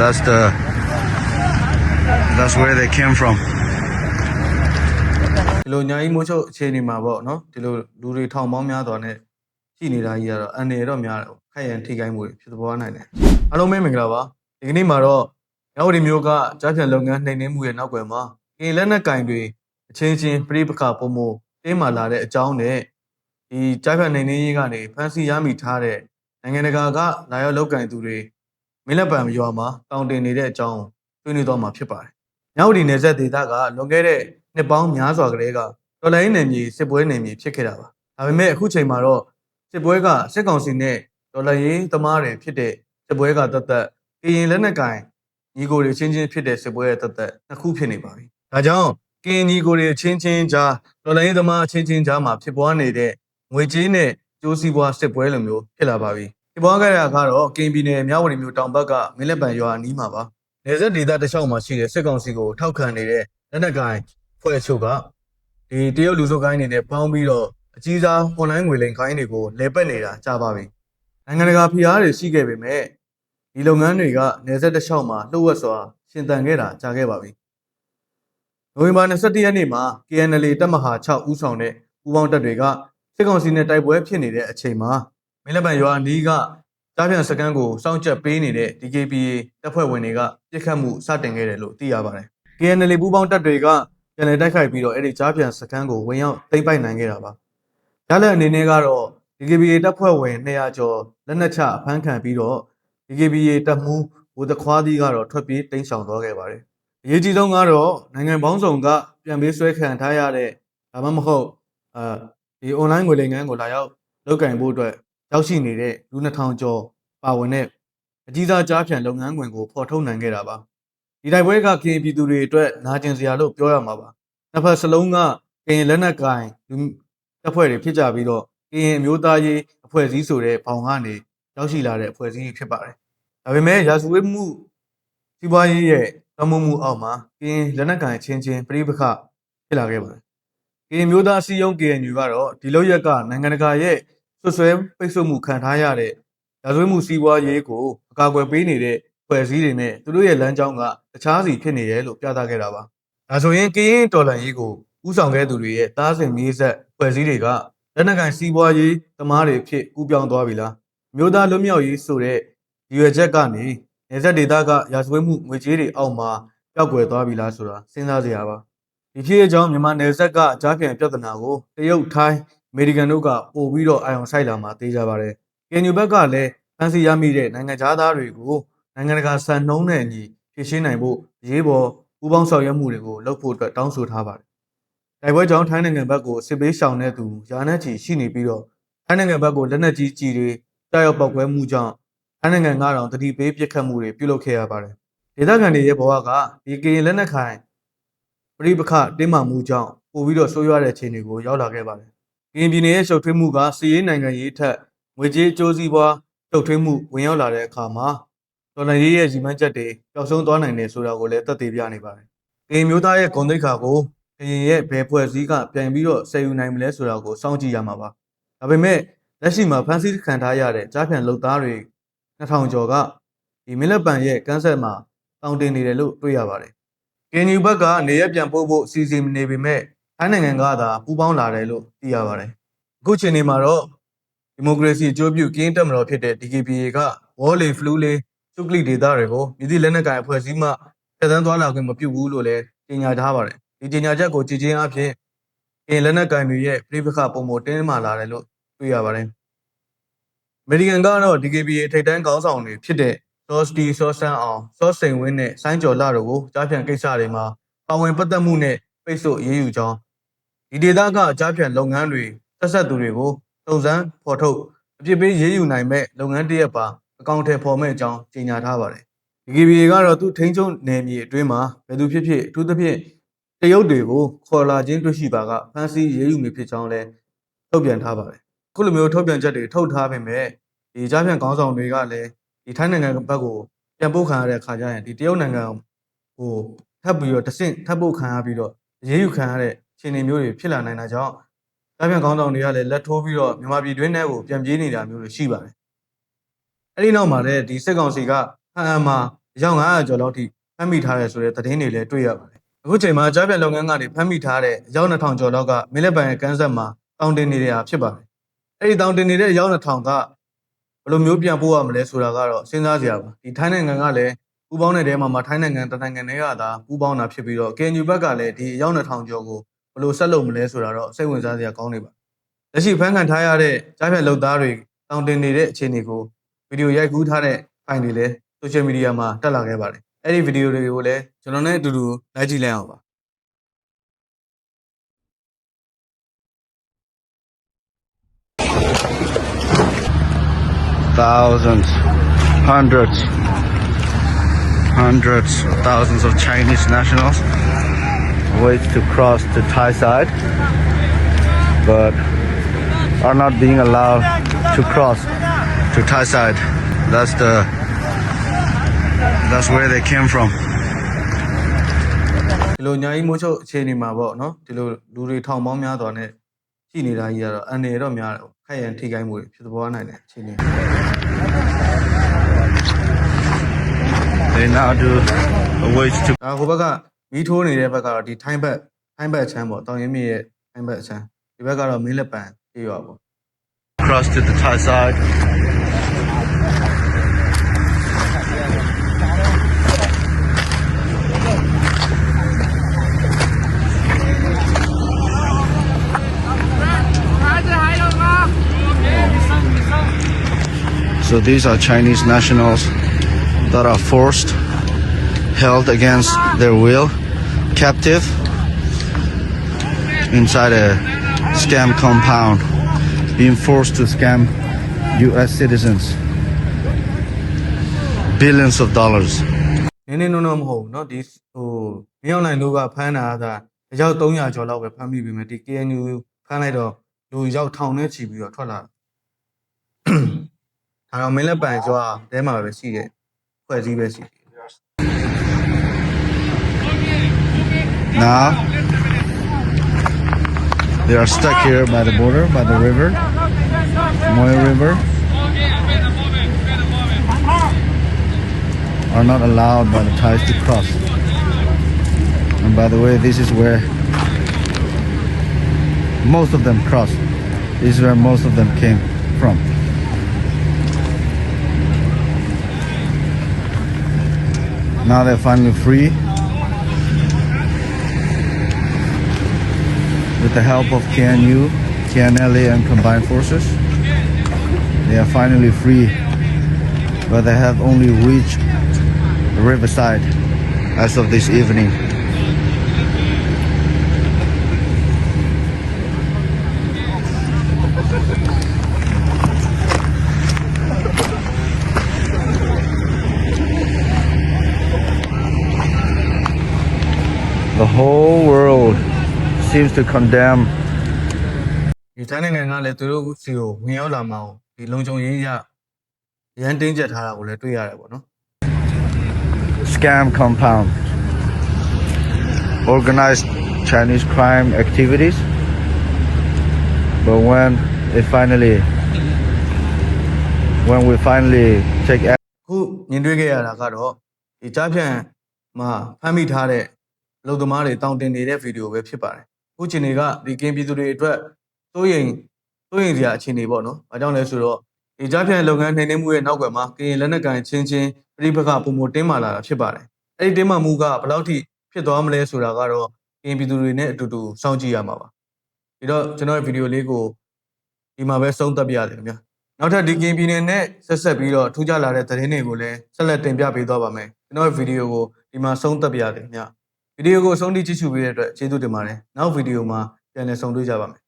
That's the that's where they came from. ဒီလိုညာကြီးမိုးချုပ်အခြေအနေမှာပေါ့နော်ဒီလိုလူတွေထောင်ပေါင်းများစွာနဲ့ရှိနေတာကြီးကတော့အန်နေတော့များတယ်ပေါ့ခိုက်ရန်ထိခိုက်မှုတွေဖြစ်ပေါ်နိုင်တယ်အားလုံးပဲမင်္ဂလာပါဒီကနေ့မှာတော့ရောက်ဒီမျိုးကကြားဖြတ်လုပ်ငန်းနှိမ်နှင်းမှုရဲ့နောက်ွယ်မှာကင်လက်နက်ကင်တွေအချင်းချင်းပြိပခပုံမှုတင်းမာလာတဲ့အကြောင်းနဲ့ဒီကြားဖြတ်နှိမ်နှင်းရေးကနေဖန်စီရမိထားတဲ့နိုင်ငံတကာကလာရောက်လောက်ကင်သူတွေ မင်းလက်ပံရွာမှာတောင်းတင်နေတဲ့အကြောင်းဆွေးနွေးတော့မှာဖြစ်ပါတယ်မြောက်ဒီနယ်ဆက်ဒေသကလွန်ခဲ့တဲ့နှစ်ပေါင်းများစွာကလေးကတော်လိုင်းနယ်မြေစစ်ပွဲနယ်မြေဖြစ်ခဲ့တာပါဒါပေမဲ့အခုချိန်မှာတော့စစ်ပွဲကစစ်ကောင်စီနဲ့တော်လိုင်းရေးသမားတွေဖြစ်တဲ့စစ်ပွဲကတတ်တတ်ကရင်လက်နက်ကင်ညီကိုတွေချင်းချင်းဖြစ်တဲ့စစ်ပွဲရဲ့တတ်တတ်နှစ်ခုဖြစ်နေပါပြီဒါကြောင့်ကရင်ညီကိုတွေချင်းချင်းကြားတော်လိုင်းရေးသမားချင်းချင်းကြားမှာဖြစ်ပွားနေတဲ့ငွေကြေးနဲ့ကျိုးစည်းပွားစစ်ပွဲလိုမျိုးဖြစ်လာပါပြီ ဖြစ်ပွားခဲ့တာကတော့ကရင်ပြည်နယ်မြဝတီမြို့တောင်ဘက်ကမင်းလက်ပံရွာအနီးမှာပါနေဆက်ဒေသတစ်လျှောက်မှာရှိတဲ့စစ်ကောင်စီကိုထောက်ခံနေတဲ့လက်နက်ကင်ဖွဲ့အချို့ကဒီတရုတ်လူစုကိုင်းနေနဲ့ပေါင်းပြီးတော့အကြီးစား online ငွေလိမ်ခိုင်းတွေကိုလဲပတ်နေတာကြာပါပြီနိုင်ငံတကာဖိအားတွေရှိခဲ့ပေမဲ့ဒီလုပ်ငန်းတွေကနေဆက်တစ်လျှောက်မှာလှုပ်ဝက်စွာရှင်သန်ခဲ့တာကြာခဲ့ပါပြီနိုဝင်ဘာ21ရက်နေ့မှာ KNL တပ်မဟာ6ဦးဆောင်တဲ့ပူးပေါင်းတပ်တွေကစစ်ကောင်စီနဲ့တိုက်ပွဲဖြစ်နေတဲ့အချိန်မှာ မင်းလက်ပံရွာအနီးကကြားပြန်စကန်ကိုစောင့်ကြပ်ပေးနေတဲ့ DKPA တပ်ဖွဲ့ဝင်တွေကပြစ်ခတ်မှုစတင်ခဲ့တယ်လို့သိရပါတယ် KNL ပူးပေါင်းတပ်တွေကပြန်လည်တိုက်ခိုက်ပြီးတော့အဲ့ဒီကြားပြန်စကန်ကိုဝင်ရောက်သိမ်းပိုက်နိုင်ခဲ့တာပါရလက်အနေနဲ့ကတော့ DKPA တပ်ဖွဲ့ဝင်200ကျော်လက်နက်ချဖမ်းခံပြီးတော့ DKPA တပ်မှူးဘိုးတခွားသီးကတော့ထွက်ပြေးတိမ်းရှောင်သွားခဲ့ပါတယ်အရေးကြီးဆုံးကတော့နိုင်ငံပေါင်းစုံကပြန်ပေးဆွဲခံထားရတဲ့ဒါမှမဟုတ်အဲဒီ online ငွေလိမ်ငန်းကိုလာရောက်လောက်ကင်ဖို့အတွက် ရောက်ရှိနေတဲ့လူ2000ကျော်ပါဝင်တဲ့အကြီးစားကြားဖြန်လုပ်ငန်းခွင်ကိုဖော်ထုတ်နိုင်ခဲ့တာပါဒီတိုက်ပွဲကကရင်ပြည်သူတွေအတွက်နာကျင်စရာလို့ပြောရမှာပါနှစ်ဖက်စလုံးကကရင်လက်နက်ကင်လူတပ်ဖွဲ့တွေဖြစ်ကြပြီးတော့ကရင်အမျိုးသားရေးအဖွဲ့အစည်းဆိုတဲ့ဘောင်ကနေရောက်ရှိလာတဲ့အဖွဲ့အစည်းတွေဖြစ်ပါတယ်ဒါပေမဲ့ရာဇဝတ်မှုစီးပွားရေးရဲ့တမုံမှုအောက်မှာကရင်လက်နက်ကင်ချင်းချင်းပြိပခဖြစ်လာခဲ့ပါတယ်ကရင်မျိုးသားစီယုံ KNU ကတော့ဒီလောက်ရက်ကနိုင်ငံတကာရဲ့ ဆွဆွဲပိတ်ဆို့မှုခံထားရတဲ့ရာဇဝတ်မှုစီးပွားရေးကိုအကာအကွယ်ပေးနေတဲ့ဖွဲ့စည်းတွေနဲ့သူတို့ရဲ့လမ်းကြောင်းကတခြားစီဖြစ်နေတယ်လို့ပြသခဲ့တာပါဒါဆိုရင်ကရင်တော်လှန်ရေးကိုဥဆောင်ခဲ့သူတွေရဲ့တားစင်မြေးဆက်ဖွဲ့စည်းတွေကလက်နက်ကန်စီးပွားရေးသမားတွေဖြစ်ကူးပြောင်းသွားပြီလားမျိုးသားလွတ်မြောက်ရေးဆိုတဲ့ဒီရွယ်ချက်ကနေနေဆက်ဒေတာကရာဇဝတ်မှုငွေကြေးတွေအောက်မှာပျောက်ကွယ်သွားပြီလားဆိုတာစဉ်းစားစရာပါဒီဖြစ်အကြောင်းမြန်မာနယ်ဆက်ကကြားပြန်ပြဿနာကိုတရုတ်ထိုင်း အမေရိကန်တို့ကပို့ပြီးတော့အာရုံစိုက်လာမှာသိကြပါတယ်ကင်ယူဘက်ကလည်းဖန်စီရမိတဲ့နိုင်ငံသားတွေကိုနိုင်ငံတကာစံနှုန်းနဲ့အညီဖြည့်ရှင်းနိုင်ဖို့အရေးပေါ်ပူးပေါင်းဆောင်ရွက်မှုတွေကိုလုပ်ဖို့အတွက်တောင်းဆိုထားပါတယ်တိုက်ပွဲကြောင့်ထိုင်းနိုင်ငံဘက်ကိုစစ်ပေးရှောင်တဲ့သူယာနဲ့ချီရှိနေပြီးတော့ထိုင်းနိုင်ငံဘက်ကိုလက်နက်ကြီးကြီးတွေကြောက်ရောက်ပောက်ကွဲမှုကြောင့်ထိုင်းနိုင်ငံကတော့တတိပေးပြစ်ခတ်မှုတွေပြုလုပ်ခဲ့ရပါတယ်ဒေသခံတွေရဲ့ဘဝကဒီကရင်လက်နက်ခိုင်ပြိပခတင်းမာမှုကြောင့်ပို့ပြီးတော့ဆိုးရွားတဲ့အခြေအနေကိုရောက်လာခဲ့ပါတယ် ကရင်ပြည်နယ်ရဲ့ရှုပ်ထွေးမှုကစီးရေးနိုင်ငံရေးထက်ငွေကြေးအကျိုးစီးပွားရှုပ်ထွေးမှုဝင်ရောက်လာတဲ့အခါမှာဒေါ်လာရေးရဲ့ရည်မှန်းချက်တွေပျောက်ဆုံးသွားနိုင်တယ်ဆိုတာကိုလည်းသက်သေပြနေပါတယ်ကရင်မျိုးသားရဲ့ဂုဏ်သိက္ခာကိုကရင်ရဲ့ဘယ်ဖွဲ့စည်းကပြန်ပြီးတော့ဆယ်ယူနိုင်မလဲဆိုတာကိုစောင့်ကြည့်ရမှာပါဒါပေမဲ့လက်ရှိမှာဖန်ဆီးခံထားရတဲ့ကြားဖြန်လုပ်သားတွေ2000ကျော်ကဒီမင်းလက်ပံရဲ့ကန်းဆက်မှာတောင်းတင်နေတယ်လို့တွေ့ရပါတယ်ကင်ယူဘက်ကနေရပြန်ပို့ဖို့စီစဉ်နေပေမဲ့ ထိုင်းနိုင်ငံကသာပူးပေါင်းလာတယ်လို့သိရပါတယ်အခုချိန်နေမှာတော့ဒီမိုကရေစီအကျိုးပြုကင်းတက်မတော်ဖြစ်တဲ့ DKPA ကဝေါ်လီဖလူးလေးစုကလီဒေတာတွေကိုမြစ်သည့်လက်နက်ကိုင်အဖွဲ့အစည်းမှထက်သန်းသွားလာခွင့်မပြုဘူးလို့လည်းကြေညာထားပါတယ်ဒီကြေညာချက်ကိုကြည်ချင်းအဖြစ်အင်လက်နက်ကိုင်တွေရဲ့ပြိပခပုံမတင်းမာလာတယ်လို့တွေ့ရပါတယ်အမေရိကန်ကတော့ DKPA ထိပ်တန်းခေါင်းဆောင်တွေဖြစ်တဲ့စောစတီစောဆန်းအောင်စောစိန်ဝင်းနဲ့ဆိုင်းကျော်လာတို့ကိုကြားဖြန့်ကိစ္စတွေမှာပါဝင်ပတ်သက်မှုနဲ့ပိတ်ဆို့အရေးယူကြောင်း ဒီဒေသကကြားဖြန့်လုပ်ငန်းတွေဆက်ဆက်သူတွေကိုတုံစမ်းဖော်ထုတ်အပြစ်ပေးရေးယူနိုင်မဲ့လုပ်ငန်းတစ်ရပ်ပါအကောင့်ထဲပေါ်မဲ့အကြောင်းကြေညာထားပါတယ်။ DKBA ကတော့သူ့ထိန်းချုပ်နယ်မြေအတွင်းမှာဘယ်သူဖြစ်ဖြစ်အထူးသဖြင့်တရုတ်တွေကိုခေါ်လာခြင်းတွေ့ရှိပါကဖမ်းဆီးရေးယူမည်ဖြစ်ကြောင်းလည်းထုတ်ပြန်ထားပါတယ်။အခုလိုမျိုးထုတ်ပြန်ချက်တွေထုတ်ထားပေမဲ့ဒီကြားဖြန့်ခေါင်းဆောင်တွေကလည်းဒီထိုင်းနိုင်ငံဘက်ကိုပြန်ပို့ခံရတဲ့အခါကျရင်ဒီတရုတ်နိုင်ငံဟိုထပ်ပြီးတော့တဆင့်ထပ်ပို့ခံရပြီးတော့ရေးယူခံရတဲ့အ ခြေအနေမျိုးတွေဖြစ်လာနိုင်တာကြောင့်ကြားဖြန့်ခေါင်းဆောင်တွေကလည်းလက်ထိုးပြီးတော့မြန်မာပြည်တွင်းထဲကိုပြန်ပြေးနေတာမျိုးတွေရှိပါတယ်။အဲဒီနောက်မှာလည်းဒီစစ်ကောင်စီကဟန်ဟန်မှာအယောက်900ကျော်လောက်ထိဖမ်းမိထားတယ်ဆိုတဲ့သတင်းတွေလည်းတွေ့ရပါတယ်အခုချိန်မှာကြားပြန်လုပ်ငန်းကနေဖမ်းမိထားတဲ့အယောက်2000ကျော်လောက်ကမင်းလက်ပံရဲ့ကန်းဆက်မှာတောင်းတင်နေတာဖြစ်ပါတယ်အဲ့ဒီတောင်းတင်နေတဲ့အယောက်2000ကဘယ်လိုမျိုးပြန်ပို့ရမလဲဆိုတာကတော့စဉ်းစားစရာပါဒီထိုင်းနိုင်ငံကလည်းပူပေါင်းတဲ့တဲမှာမှာထိုင်းနိုင်ငံတနိုင်ငံတွေကသာပူပေါင်းတာဖြစ်ပြီးတော့ KNU ဘက်ကလည်းဒီအယောက်2000ကျော်ကို ဘယ်လိုဆက်လုပ်မလဲဆိုတာတော့စိတ်ဝင်စားစရာကောင်းနေပါလက်ရှိဖမ်းခံထားရတဲ့ကြားပြန်လုပ်သားတွေတောင်းတင်နေတဲ့အခြေအနေကိုဗီဒီယိုရိုက်ကူးထားတဲ့ဖိုင်တွေလည်း social media မှာတက်လာခဲ့ပါတယ်အဲ့ဒီဗီဒီယိုတွေကိုလည်းကျွန်တော်နဲ့အတူတူလိုက်ကြည့်လိုက်အောင်ပါ thousands, hundreds, hundreds, thousands of Chinese nationals wait to cross the Thai side, but are not being allowed to cross to Thai side. That's the that's where they came from. ဒီလိုညာကြီးမိုးချုပ်အခြေအနေမှာပေါ့နော်ဒီလိုလူတွေထောင်ပေါင်းများစွာနဲ့ရှိနေတာကြီးကတော့အန်နေတော့များတယ်ပေါ့ခိုက်ရန်ထိခိုက်မှုတွေဖြစ်ပေါ်နိုင်တယ်အခြေအနေ They now do a wait to ဒါဟိုဘက်က မီးထိုးနေတဲ့ဘက်ကတော့ဒီထိုင်းဘက်ထိုင်းဘက်အချမ်းပေါ့တောင်ရင်မြစ်ရဲ့ထိုင်းဘက်အချမ်းဒီဘက်ကတော့မင်းလက်ပံပြေးရွာပေါ့ cross to the Thai side. So these are Chinese nationals that are forced, held against their will, captive inside a scam compound, being forced to scam U.S. citizens billions of dollars. နင်းနေနော်နော်မဟုတ်ဘူးเนาะဒီဟိုမင်းအောင်နိုင်တို့ကဖမ်းတာကအယောက်300ကျော်လောက်ပဲဖမ်းမိပြီမယ်ဒီ KNU ဖမ်းလိုက်တော့လူရောက်ထောင်နဲ့ချီပြီးတော့ထွက်လာတာဒါတော့မင်းလက်ပံကျွာတဲမှာပဲရှိတယ်ဖွဲ့စည်းပဲရှိတယ် Now they are stuck here by the border, by the river, Moy River. Are not allowed by the Thais to cross. And by the way, this is where most of them crossed. This is where most of them came from. Now they're finally free. With the help of KNU, KNLA, and combined forces. They are finally free, but they have only reached the riverside as of this evening. The whole seems to condemn ဒီတိုင်းနိုင်ငံကလည်းသူတို့စီကိုဝင်ရောက်လာမှာကိုဒီလုံခြုံရေးရရန်တင်းကျပ်ထားတာကိုလည်းတွေ့ရတယ်ပေါ့နော် scam compound, organized Chinese crime activities. But when it finally, when we finally take action, ခုမြင်တွေ့ခဲ့ရတာကတော့ဒီကြားဖြန့်မှာဖမ်းမိထားတဲ့လုံသမားတွေတောင်းတင်နေတဲ့ဗီဒီယိုပဲဖြစ်ပါတယ်အ ခုချိန်တွေကဒီကင်းပြည်သူတွေအတွက်စိုးရိမ်စိုးရိမ်စရာအခြေအနေပေါ့နော်။ဘာကြောင့်လဲဆိုတော့ဒီကြားဖြန့်လုပ်ငန်းနှိမ့်နှင်းမှုရဲ့နောက်ကွယ်မှာကရင်လက်နက်ကန်ချင်းချင်းပြိပခပုံမတင်းမာလာတာဖြစ်ပါတယ်။အဲ့ဒီတင်းမာမှုကဘယ်လောက်ထိဖြစ်သွားမလဲဆိုတာကတော့ကရင်ပြည်သူတွေနဲ့အတူတူစောင့်ကြည့်ရမှာပါ။ဒီတော့ကျွန်တော်ရဲ့ဗီဒီယိုလေးကိုဒီမှာပဲဆုံးသက်ပြရတယ်ခင်ဗျာ။နောက်ထပ်ဒီကရင်ပြည်နယ်နဲ့ဆက်ဆက်ပြီးတော့ထူးခြားလာတဲ့သတင်းတွေကိုလည်းဆက်လက်တင်ပြပေးသွားပါမယ်။ကျွန်တော်ရဲ့ဗီဒီယိုကိုဒီမှာဆုံးသက်ပြရတယ်ခင်ဗျာ။ ဗီဒီယိုကိုအဆုံးထိကြည့်ရှုပေးတဲ့အတွက်ကျေးဇူးတင်ပါတယ်။နောက်ဗီဒီယိုမှာပြန်လည်ဆုံတွေ့ကြပါမယ်